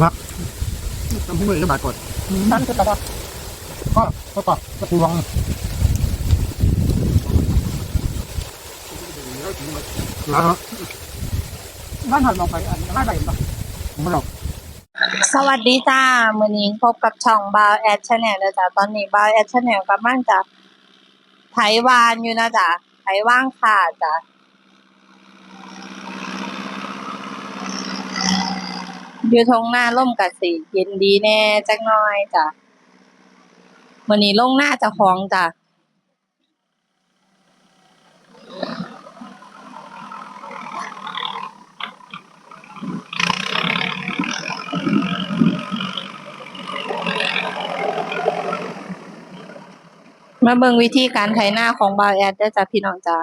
ครับจำพูดเลยจะบาดกดนั่นคือตะวันก็ก็ต่อก็ปูวังแล้วบ้านหันมองไปอันห้าใบปะไม่หรอกสวัสดีจ้ามื้อนี้พบกับช่องบาวแอดชาแนลนะจ๊ะตอนนี้บาวแอดชาแนลกำลังจะไถวานอยู่นะจ๊ะไถว่างค่ะจ้ะ อยู่ทงหน้าร่มกับสีเย็นดีแน่จักน่อยจ้ะมื้อนี้ลงหน้าจะของจ้ะมาเบิ่งวิธีการไถหน้าของบาวแอดเด้จ้ะพี่น้องจ้า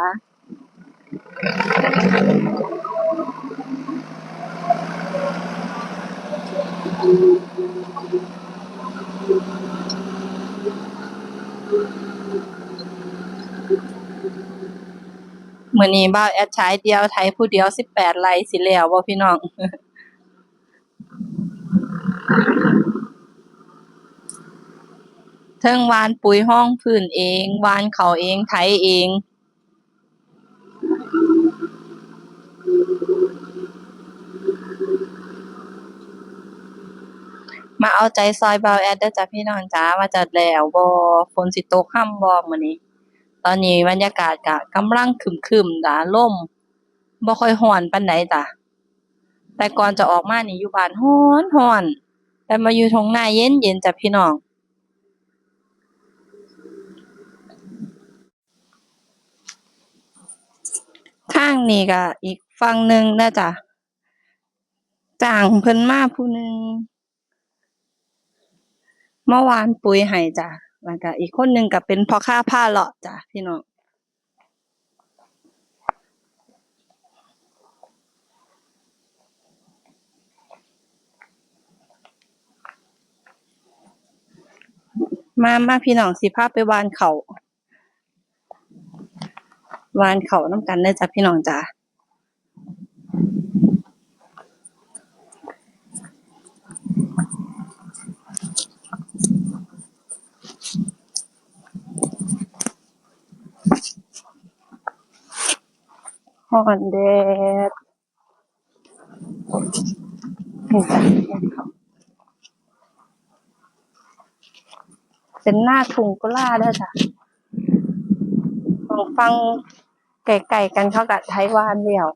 มื้อนี้บ่าแอดใช้เดียวไทยผู้เดียว18ไร่สิแล้วบ่พี่น้อง เทิงวานปุ๋ยห้องพื้นเอง วานเขาเองไถเอง มาเอาใจซอยบ่าวแอดเด้อจ้ะพี่น้องจ้าว่าจะแล้วบ่ฝนสิตกค่ำบ่มื้อนี้ ตอนนี้บรรยากาศก็กำลังคึมๆจ้ะลมบ่ค่อยร้อนปานใดจ้ะแต่ก่อนจะออกมานี่อยู่บ้านร้อนร้อนแต่มาอยู่ทงหนาเย็นๆจ้ะพี่น้องข้างนี้ก็อีกฝั่งหนึ่งนะจ้ะจ้างเพิ่นมาผู้หนึ่ง เมื่อวานปุ๋ยให้จ้ะแล้วก็อีกคนหนึ่งก็เป็นพ่อค้าผ้าเลาะจ้ะพี่น้องมามาพี่น้องสิพาพไปวานเขาวานเขาน้ำกันได้อจ้ะพี่น้องจ้ะ ฮ้อนแดดนี่จ้ะเป็นหน้าทุ่งกุลาด้อจ้ะฟังฟังไก่ๆกันเข้ากับไทยวานเดียว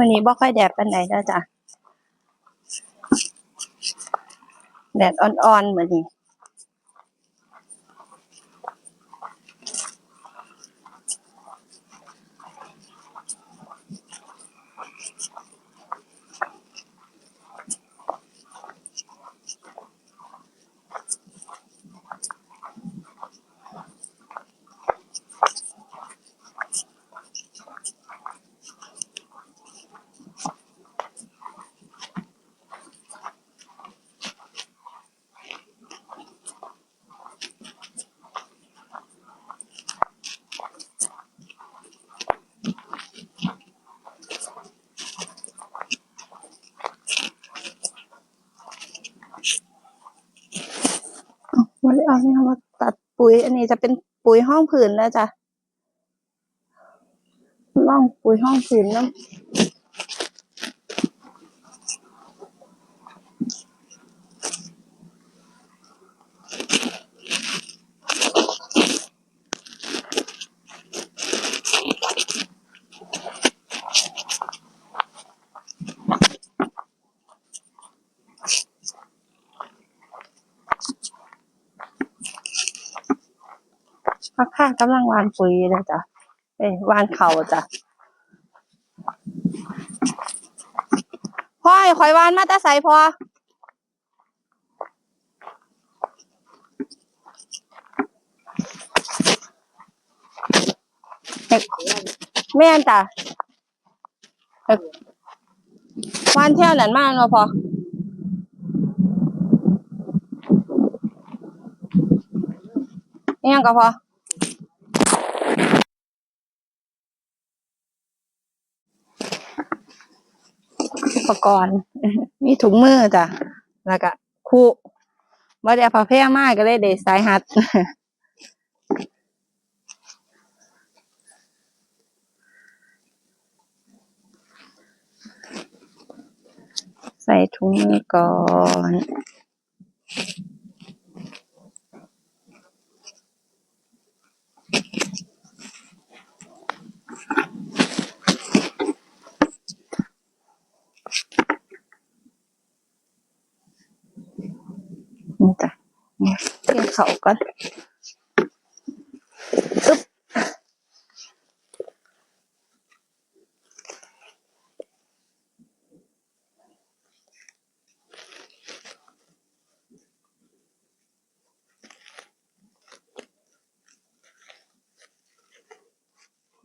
มื่อนี้บ่ค่อยแดดปานใดแล้วจ้ะ แดดอ่อนๆมื้อนี้นี้ เราเนี่ยมาตัดปุ๋ย อันนี้จะเป็นปุ๋ยห้องผืนนะจ๊ะล่องปุ๋ยห้องผืนน้ำ พักค่ากำลังวานปุ๋ยนะจ๊ะเอ้ยวานเขาจ้ะพ่อยข่อยวานมาต่ใส่พอเด็กแม่นจ้ะวานเที่ยวนั้นมากเนาะพออิหยังก็พอ ปกรณ์ มีถุงมือจ้ะแล้วก็คู่ว่าได้เอาผ้าแพร่มากก็เลยเด้สายหัดใส่ถุงมือก่อนจ้ะเนี่ย เขาก่อนอึ๊บ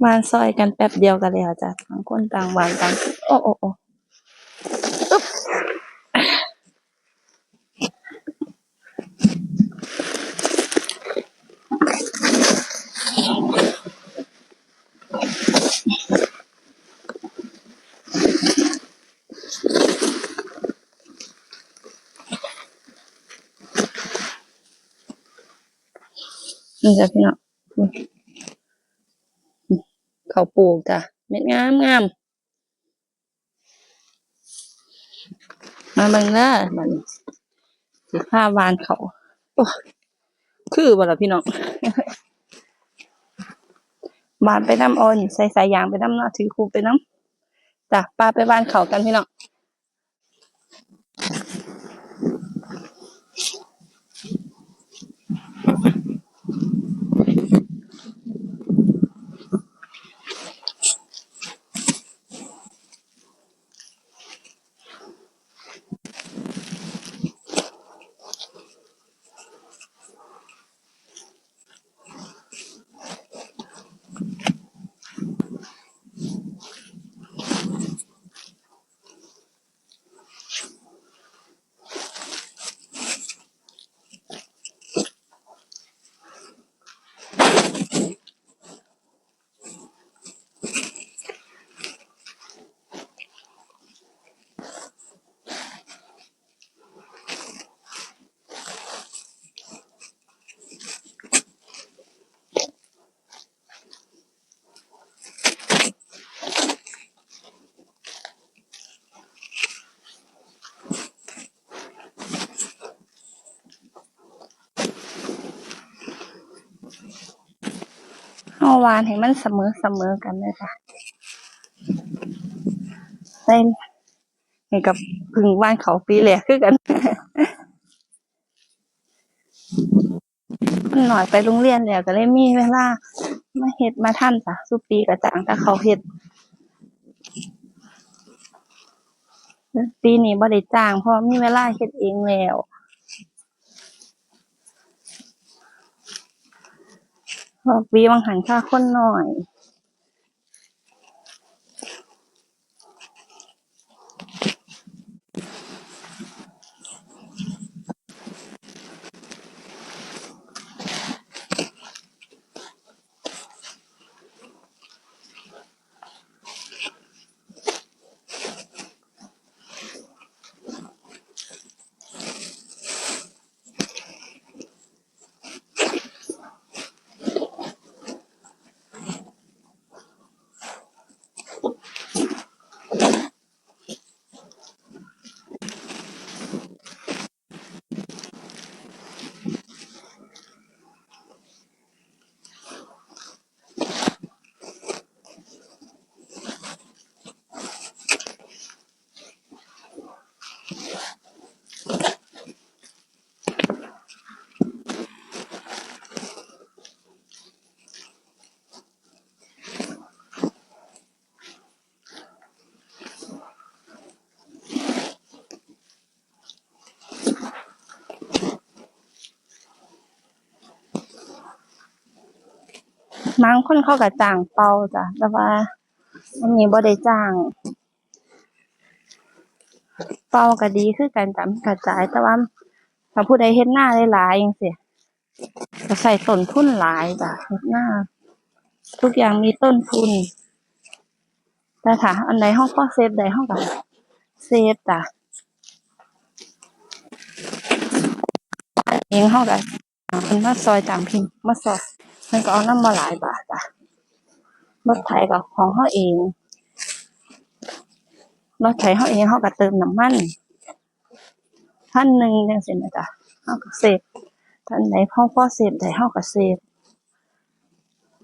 วานซอยกันแป๊บเดียวกันแล้วจ้ะต่างคนต่างวานต่างโอ้โอ้โอ้ นี่จ้ะพี่น้องเขาปลูกจ้ะเม็ดงามงามมาเบิ่งเด้อมันสิผ้าวานเขาโอ้คือบ่ละพี่น้องบานไปน้ำอ้อนใส่สายยางไปน้ำเนาะถือคูไปน้ำจ้ะปลาไปบานเขากันพี่น้อง วานให้มันเสมอเสมอกันเลยจ้ะใส่ให้กับพึ่งวานเขาปีแหลกคือกันมันหน่อยไปโรงเรียนแล้วก็เลยมีเวลามาเฮ็ดมาท่านจ้ะสุปีกระจ่างแต่เขาเฮ็ดปีนี้บ่ได้จ้างเพราะมีเวลาเฮ็ดเองแล้ว วีบางหันค่าคนหน่อย บางคนเขาก็จ้างเป่าจ้ะแต่ว่าอันนี้บ่ได้จ้าง เป่าก็ดีคือกันจ้ะกระจายแต่ว่าถ้าผู้ใดเฮ็ดหน้าหลายๆจังซี่ก็ใส่ต้นทุนหลายจ้ะเฮ็ดหน้า ทุกอย่างมีต้นทุน แต่ถ้าอันใดเฮาพอเซฟได้เฮาก็เซฟจ้ะเองเฮาก็เอาเพิ่นมาซอยจางพิมพ์มาซอย เพิ่นก็เอาน้ำมาหลายบาทจ้ะรถไถก็ของเฮาเองรถไถเฮาเองเฮาก็เติมน้ำมันพันหนึ่งจังซี่นะจ้ะเฮาก็เซฟท่านใดพอพอเซฟได้เฮาก็เซฟ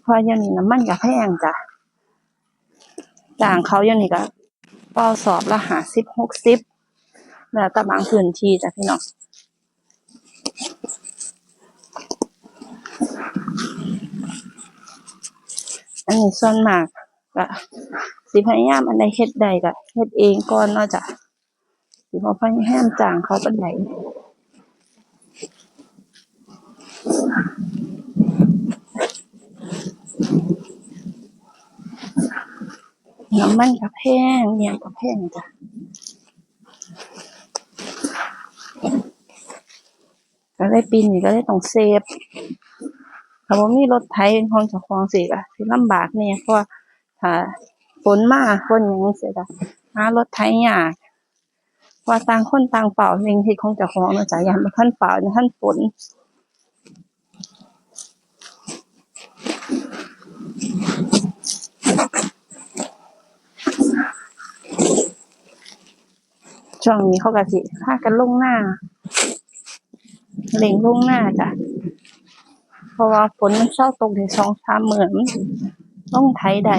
เพราะอย่างนี้น้ำมันก็แพงจ้ะจ้างเขาย่างนี้ก็ป้าสอบละ50 60แล้วแต่บางพื้นที่จ้ะพี่น้อง อันนี้ส่วนมากก็สิพยายามอันใดเฮ็ดได้ก็เฮ็ดเองก่อนเนาะจ้ะสิบ่พยายามจ้างเขาปานใดน้ำมันก็แพงเลี้ยงก็แพงจ้ะก็เลยปีนี้ก็เลยต้องเซฟ ถ้าบ่มีรถไถเป็นของเจ้าของสิก็สิลำบากแหน่เพราะว่าถ้าฝนมาฝนหยังจั่งซี้จ้ะหารถไถยากเพราะว่าต่างคนต่างเฝ้าเรื่งที่ของเจ้าของเนาะจ้ะยามบ่ทันเฝ้าบ่ทันฝนช่วงนี้เขาก็สิพากันลงหน้าเร่งลงหน้าจ้ะ ราะว่าฝนมันเศร้าตกในสองสามมื้อนต้องไถได้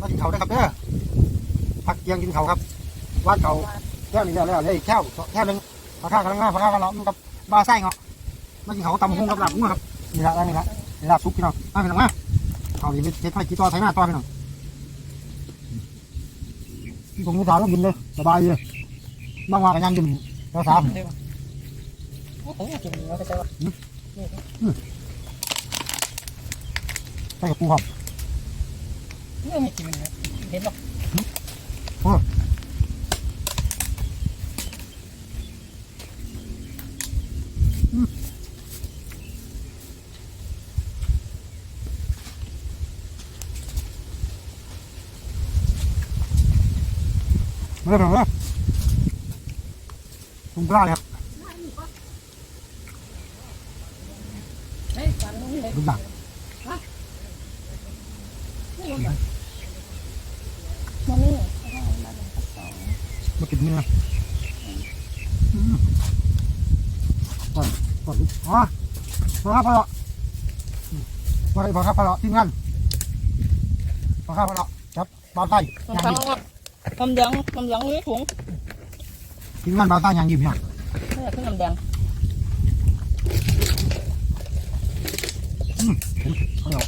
มากินเขาได้ครับเด้อพักเที่ยงกินเขาครับว่าเขา แค่นี้แล้วแล้วเลยแค่แค่นึงพาข้าวกำลังงายพาข้าวกำลังกับบาไส้เงาะมากินเขาตำหงกับหลาบกุ้งครับนี่ละนี่ละนี่ละซุปพี่น้องมาพี่น้องมาเขานี่เป็นเช็ดไฟกี่ต่อไถหน้าต่อพี่น้องที่ผมมุสาต้องกินเลยสบายเลยบางว่ากันยังกินเราสามใส่กับปูครับไม่ให้กินนะเห็นหรอ ไม่ได้เป็นไรคุณปลาเลยครับเฮ้ยจานนี้เลยคุณดักมันนี่มากินนี่นะก่อนก่อนอ๋อพอครับพอละพอได้พอครับพอละทีมงานพอครับพอละครับบาวใต้ต้องยางฟังยิ้มว่า น้ำแดงน้ำแดงนี่ถุงทีมงานบาวใต้ยางยิ้มเนี่ยนี่คือน้ำแดงเขาเอา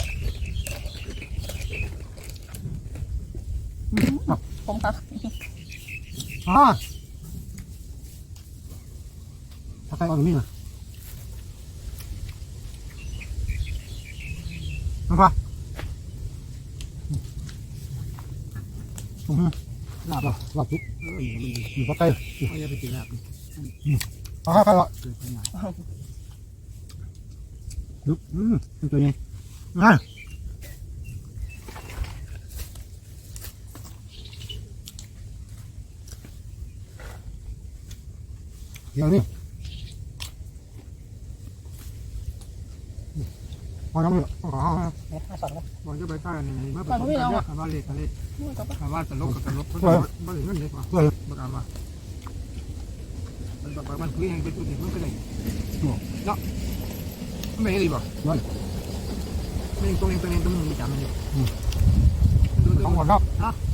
ผมครับอ๋อถ้าใครเอาตรงนี้นะมาปะอืม ลาบเหรอลาบปุ๊บอยู่ก็ใกล้อย่าไปกินลาบเอาครับครับลุกอืมเป็นตัวนี้อะเดี๋ยวนี้ พอน้ำเหลือขอเอาเนี่ยห้าสองนบอลจะไปใต้นี่เมื่อไปตกกันเนี่ยบ้าเล็กกันเล็กนี่ก็บ้านตลกกับตลกบ้านเล็กนั่นเล็กกว่าด้วยประกาศว่ามันแบบมันคุยเองเป็นตัวเด็กมันก็เลยเนาะไม่เห็นดีป่ะไม่ตรงเองตรงเองตรงนี้มีจำมันอยู่ของหมดแล้ว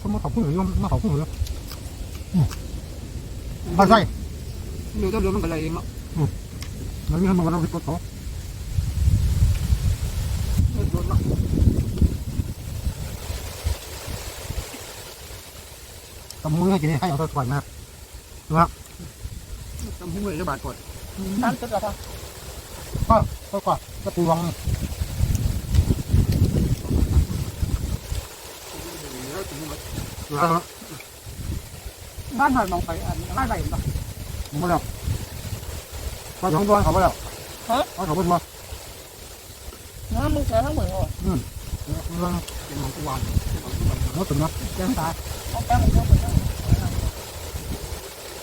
สมมติเขาพูดหรือยมมาเขาพูดหรือมาใส่เดูตัวเดียวมันก็เลยเองเนาะมันมีมันก็ต้องไปกดเขาำมือให้กินให้เอาตัวถอยมาตำหุ้งเลยจะบาดกดน้ำจุดแล้วก็ก็กว่าก็ปูวังแล้วถึงมาแล้วบ้านหอยมองไปอันบ้านไหนบ้างผมไม่แล้วก็สองตัวเขาไม่แล้วเขาเขาเป็นมาน้ำมึงเสียทั้งหมดเลยเรื่องเป็นของกวานเป็นของกวานรถถึงนะเสียงตาเอาแก้มมึงเข้าไปทั้งแล้วตั้ง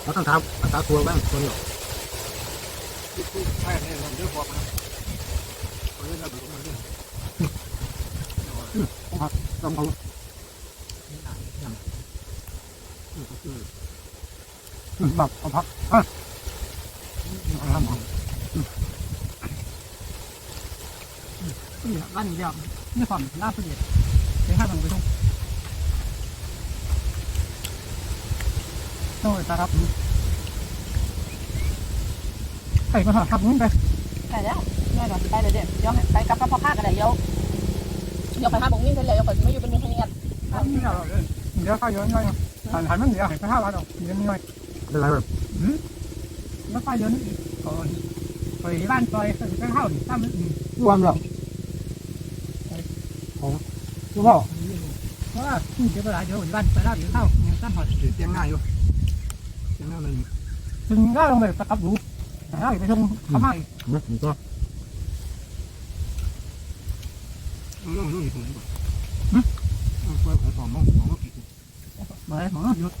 เท้าตั้งเท้าตัวบ้างตัวนี้ใช่เนี่ยเราเยอะกว่านะเราเล่นเราดูมันเนี่ยต้องเขาแบบเอาพักอะเอาหมอนี่บ้านนี้เดียวนี่ความน่าเสียไปห้าตังไปทุ่ง โอ้ยตาครับไปมาหาขับนู้นไปไปแล้วง่ายกว่าไปเลยเด็กเดี๋ยวไปกับกับพ่อข้ากันเลยเดี๋ยวเดี๋ยวไปห้าบงนี่เลยเดี๋ยวไปไม่อยู่เป็นมีขยันนี่เราเดี๋ยวข้าวเยอะหน่อยหันหันมันเดี๋ยวหันไปห้าบาทดอกเดี๋ยวมีหน่อยเป็นไรแบบแล้วข้าวเยอะนี่ก่อนไปบ้านซอยไปข้าวดิถ้ามันรวมแล้วของรู้เปล่าเพราะว่าเดี๋ยวเวลาเดี๋ยวบ้านไปลาบเดี๋ยวข้าวเนี่ยตั้งหอดเตียงง่ายอยู่ เตียงง่ายมันถึงก็ลงไปประกับดูแต่ถ้าไปชมเขาไม่เนี่ยมันก็มันต้องต้องอยู่ตรงนี้ก่อนมันควายของของมองของก็ผิดมาเลยหมอหยุด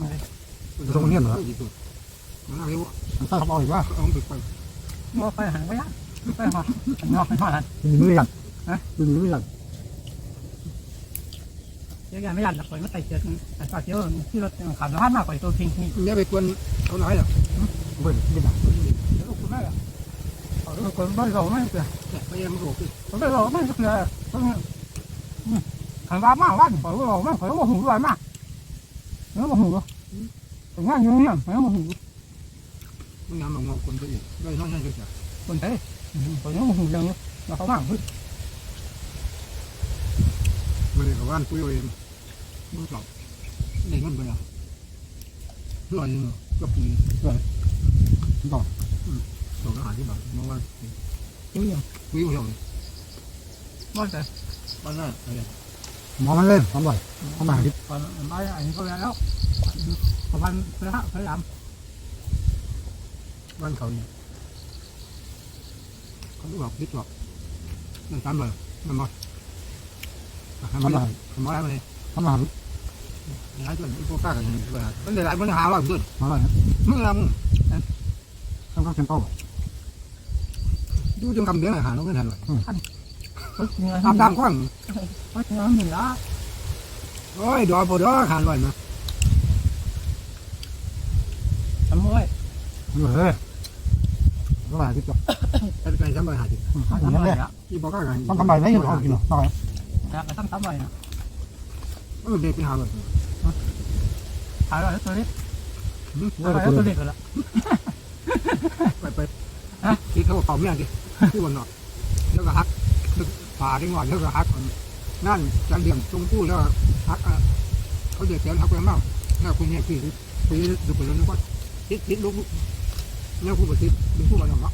มาเลยตรงนี้เหรอมันอะไรวะมันต้องเอาอีกว่าเอาไปไปมอไปหันไปละไปหอดนอกไปหอดมีมือยังมีมือยัง ดี๋ยวไม่ยันหลักเลยไม่ใส่เชือกแต่ฝากเยอะที่รถขับสะพานมากกว่าตัวพิงนี่เนี่ยไปกวนเขาน่อยหรอเว้ยนี่นะเดี๋ยวคุณแม่เอาคนบ้านเราไม่เกลือไปยังมันโกรธผมไม่เราไม่เกลือขันว่ามากว่าผมเราไม่ผมว่าหูด้วยมากแล้วมาหูผมว่าอยู่เนี่ยผมว่าหูมันงามงอกคนไปอีกได้น้อยใช่ไหมคนไทยผมว่าหูยังเราเขาบ้างพึ่งไม่ได้กับว่านคุยเอง มึงสอบได้เงินไปอะร้อยนึงก็ปีต่อสองอาหาที่แบบมองว่าจริงยังคุยอยู่ว่าแต่บ้านหน้าอะไรมองมันเล่นทำบ่อยทำมาดิก่อนไม่อันนี้ก็แล้วประมาณพระพระรามบ้านเขาเนี่ยเขาดูแบอกดิบหรอกนั่นตามเลยมันมาทำทำอะไรมาทำอะไรมาเลยทำมา หลายคนพวกกล้ากันเลยมันหลายปัญหาว่าเพื่อนมาอะไรมึงลต้องต้องเชิงโต้ำดูจงคำเดียวหาน้องเงินหันเลยเขาจริงตามตามข้างเขาจริงหนึ่งละโอ้ยดอยปวดอยหันเลยนะทำไว้เฮ้ยต้องมาดิจ้ะไปไปทำอะไรหาดิทำไว้ละที่บอกกล้ากันต้องทำไรไม่ยังเอากินหรอต้องอะไรแต่ต้องทำไว้นะ เออเด็กไปหาแบบถ่ายไว้ตัวเล็กเลิถ่ายกไว้ตัวตัวเล็เล็กกกันละไปไปที่เขาเป่าเมียดิที่วันเนาะแล้วก็ฮักผ่าที่งอนแล้วก็ฮักนั่นจังเดียงตรงกู้แล้วฮักเขาเดือดร้อนฮักไปมากแล้วคุณเนี่ยพี่พี่ดูไปแล้วนึกว่าทิศทิศลูกแล้วผู้ปฏิบัติเป็นผู้บริหาร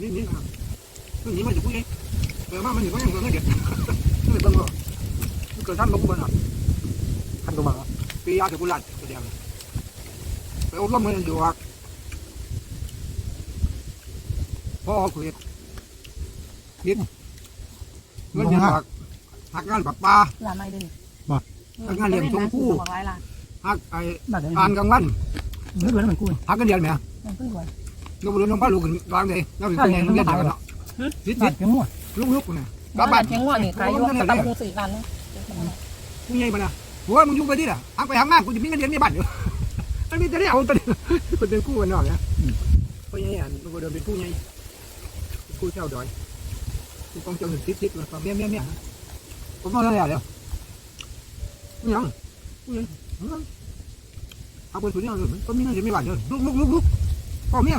นี่นี่นะนี่มาจากผู้ใหญ่เออมามันอยู่ก็ยังเงินเดือดนี่เป็นว่า เกิดท่านมาผู้บริหารขั้นตัวมาปียาจากกุหลาบแสดงไปอบรมเงินอยู่ว่าพ่อคุยคิดเงินอยู่ว่าหักงานปักปลาลาไม่ได้หักงานเลี้ยงชมพู่บอกไรล่ะหักไอ้มาเดี๋ยวอ่านกลางวันนึกเหมือนเหมือนกูหักกันเดือนไหมมันเพิ่งรวยลูกลูกน้องพ่อลูกวางเลยแล้วถึงเรียนเรียนกันเนาะนิดตันิดดเข็มมั่วลูกลูกเนี่ยกบ้าลับบ้านนเชียงหัวนี่ขายยกกับกรุงศรีกัน ผู้ใหญ่มานะโอ้ยมึงยุ่งไปดิล่ะหักไปหักมากูจะมีเงินเดือนในบ้านอยู่มันมีแต่เนี่ยเอาแต่คนเป็นคู่กันเนาะเนี่ยผู้ใหญ่อะมันเดินเป็นผู้ใหญ่ผู้เจ้าดอยผู้กองเจ้าหนึ่งทิศทิศมาเมียเมียเมียผมมาแล้วแล้วกูยังเอาคนสุดยอดเลยก็มีเงินจะมีบ้านเยอะลุกลุกลุกลุกพ่อเมีย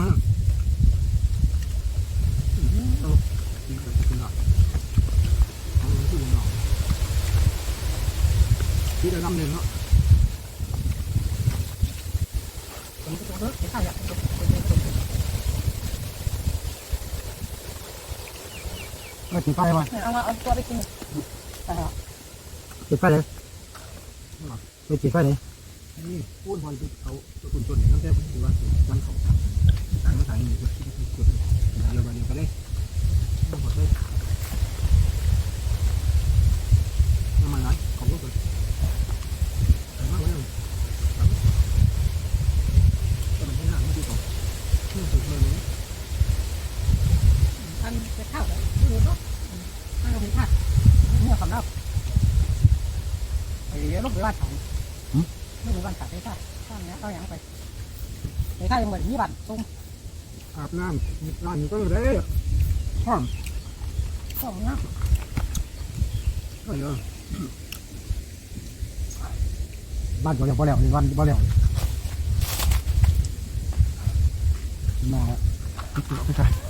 chỉ là năm liền thôi Nó chỉ phai thôi. Chỉ phai đấy. Nó chỉ phai đấy. Ôn hoàn cái khẩu, cái quần chuẩn này nó đeo cái gì mà, quần khẩu. Tăng nó tăng như vậy. ที่บัตตรงอาบน้ำร้านก็ได้หอมสองนะก็เยอะบ้านก็แล้วพอแล้บ้านพอแล้วมาไปไป